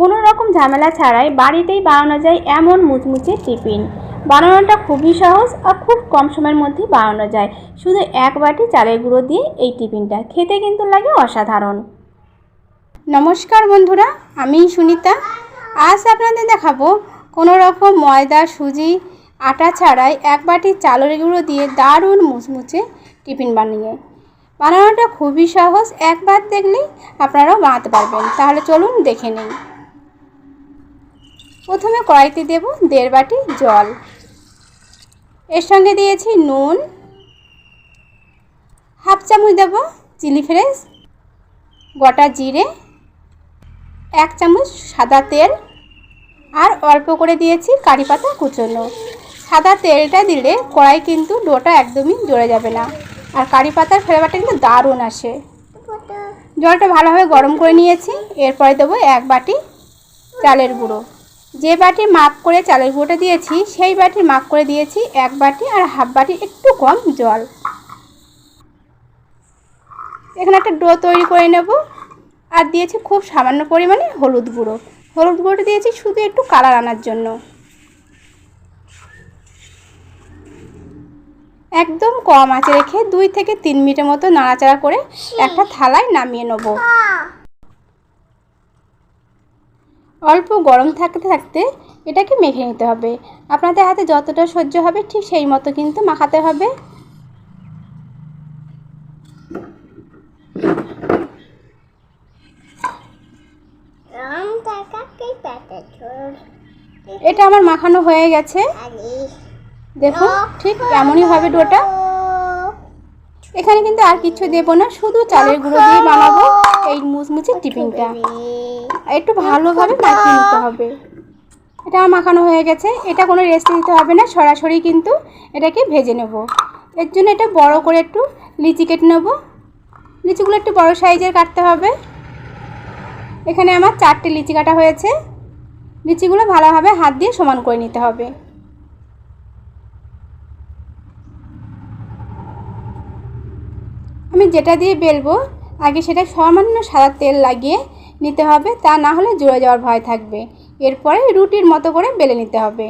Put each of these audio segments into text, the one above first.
কোনো রকম ঝামেলা ছাড়াই বাড়িতেই বানানো যায় এমন মুচমুচে টিফিন। বানানোটা খুবই সহজ আর খুব কম সময়ের মধ্যেই বানানো যায়। শুধু এক বাটি চালের গুঁড়ো দিয়ে এই টিফিনটা খেতে কিন্তু লাগে অসাধারণ। নমস্কার বন্ধুরা, আমি সুনিতা। আজ আপনাদের দেখাবো কোনো রকম ময়দা, সুজি, আটা ছাড়াই এক বাটি চালের গুঁড়ো দিয়ে দারুণ মুচমুচে টিফিন বানিয়ে। বানানোটা খুবই সহজ, একবার দেখলেই আপনারাও বানাতে পারবেন। তাহলে চলুন দেখে নিই। প্রথমে কড়াইতে দেব দেড় বাটি জল। এর সঙ্গে দিয়েছি নুন। হাফ চামচ দেব চিলি ফ্রেশ গোটা জিরে, এক চামচ সাদা তেল আর অল্প করে দিয়েছি কারি পাতা কুচোনো। সাদা তেলটা দিলে কড়াই কিন্তু ডোটা একদমই জড়ে যাবে না আর কারি পাতার ফ্লেভারটা কিন্তু দারুণ আসে। জলটা ভালোভাবে গরম করে নিয়েছি, এরপরে দেবো এক বাটি চালের গুঁড়ো। যে বাটি মাপ করে চালের গুঁড়োটা দিয়েছি, সেই বাটির মাপ করে দিয়েছি এক বাটি আর হাফ বাটি একটু কম জল। এখানে একটা ডো তৈরি করে নেব। আর দিয়েছি খুব সামান্য পরিমাণে হলুদ গুঁড়ো। হলুদ গুঁড়োটা দিয়েছি শুধু একটু কালার আনার জন্য। একদম কম আঁচে রেখে দুই থেকে তিন মিনিটের মতো নাড়াচাড়া করে একটা থালায় নামিয়ে নেব। অল্প গরম থাকতে থাকতে এটাকে মেখে নিতে হবে। আপনাদের হাতে যতটা সহ্য হবে ঠিক সেই মতো কিন্তু মাখাতে হবে। এটা আমার মাখানো হয়ে গেছে। দেখুন, ঠিক এমনই হবে ডোটা। এখানে কিন্তু আর কিছু দেবো না, শুধু চালের গুঁড়ো দিয়ে বানাবো এই মুচমুচে টিফিনটা। একটু ভালোভাবে মাখিয়ে নিতে হবে। এটা মাখানো হয়ে গেছে। এটা কোনো রেস্ট দিতে হবে না। সরাসরি কিন্তু এটাকে ভেজে নেব। এর জন্য এটা বড় করে একটু লিচি কেটে নেব। লিচিগুলো একটু বড় সাইজের কাটতে হবে। এখানে আমার চারটে লিচি কাটা হয়েছে। লিচিগুলো ভালোভাবে হাত দিয়ে সমান করে নিতে হবে। আমি যেটা দিয়ে বেলবো আগে সেটা সামান্য সাদা তেল লাগিয়ে নিতে হবে, তা না হলে জুড়ে যাওয়ার ভয় থাকবে। এরপরে রুটির মতো করে বেলে নিতে হবে।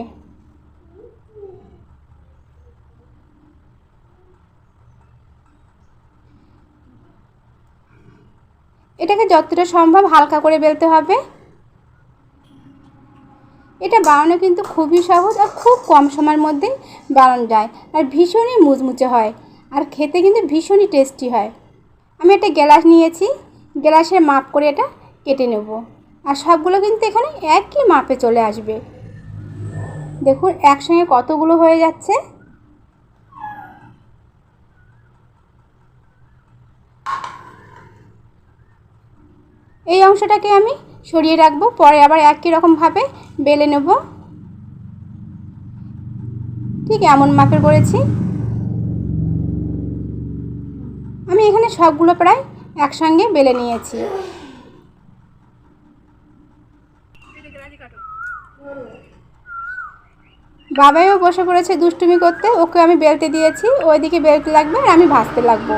এটাকে যতটা সম্ভব হালকা করে বেলতে হবে। এটা বানানো কিন্তু খুবই সহজ আর খুব কম সময়ের মধ্যে বানানো যায়। আর ভীষণই মুচমুচে হয়। আর খেতে কিন্তু ভীষণই টেস্টি হয়। আমি একটা গ্লাস নিয়েছি গ্লাসের মাপ করে এটা কেটে নেব। আর সবগুলো কিন্তু এখানে একই মাপে চলে আসবে। দেখুন, একসঙ্গে কতগুলো হয়ে যাচ্ছে। এই অংশটাকে আমি সরিয়ে রাখব, পরে আবার একই রকমভাবে বেলে নেব। ঠিক এমন মাপের করেছি। এখানে সবগুলো প্রায় একসঙ্গে বেলে নিয়েছি। বাবাইও বসে পড়েছে দুষ্টুমি করতে, ওকে আমি বেলতে দিয়েছি, ওইদিকে বেলতে লাগবে আর আমি ভাজতে লাগবো।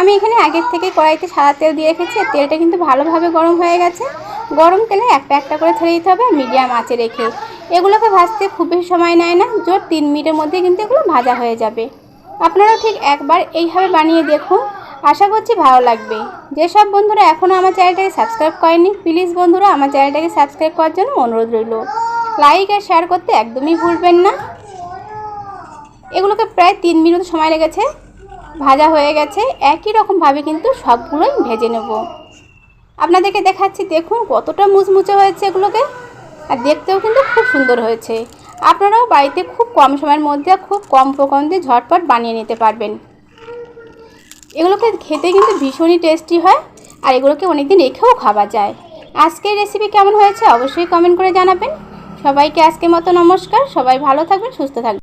আমি এখানে আগের থেকে কড়াইতে সাদা তেল দিয়ে রেখেছি তেলটা কিন্তু ভালোভাবে গরম হয়ে গেছে। গরম তেলে একটা একটা করে ছেড়ে দিতে হবে মিডিয়াম আঁচে রেখে। এগুলোকে ভাজতে খুব বেশি সময় নেয় না, জোর তিন মিনিটের মধ্যে কিন্তু এগুলো ভাজা হয়ে যাবে। আপনারাও ঠিক একবার এইভাবে বানিয়ে দেখুন। আশা করছি ভালো লাগবে। যেসব বন্ধুরা এখনও আমার চ্যানেলটাকে সাবস্ক্রাইব করেনি প্লিজ বন্ধুরা আমার চ্যানেলটাকে সাবস্ক্রাইব করার জন্য অনুরোধ রইল। লাইক আর শেয়ার করতে একদমই ভুলবেন না। এগুলোকে প্রায় তিন মিনিট সময় লেগেছে। ভাজা হয়ে গেছে, একই রকমভাবে কিন্তু সবগুলোই ভেজে নেব। আপনাদেরকে দেখাচ্ছি, দেখুন কতটা মুচমুচে হয়েছে এগুলোকে। আর দেখতেও কিন্তু খুব সুন্দর হয়েছে। আপনারাও বাড়িতে খুব কম সময়ের মধ্যে খুব কম দিয়ে ঝটপট বানিয়ে নিতে পারবেন। এগুলোকে খেতে কিন্তু ভীষণই টেস্টি হয় আর এগুলোকে অনেকদিন রেখেও খাওয়া যায়। আজকের রেসিপি কেমন হয়েছে অবশ্যই কমেন্ট করে জানাবেন। সবাইকে আজকের মতো নমস্কার, সবাই ভালো থাকবেন, সুস্থ থাকবেন।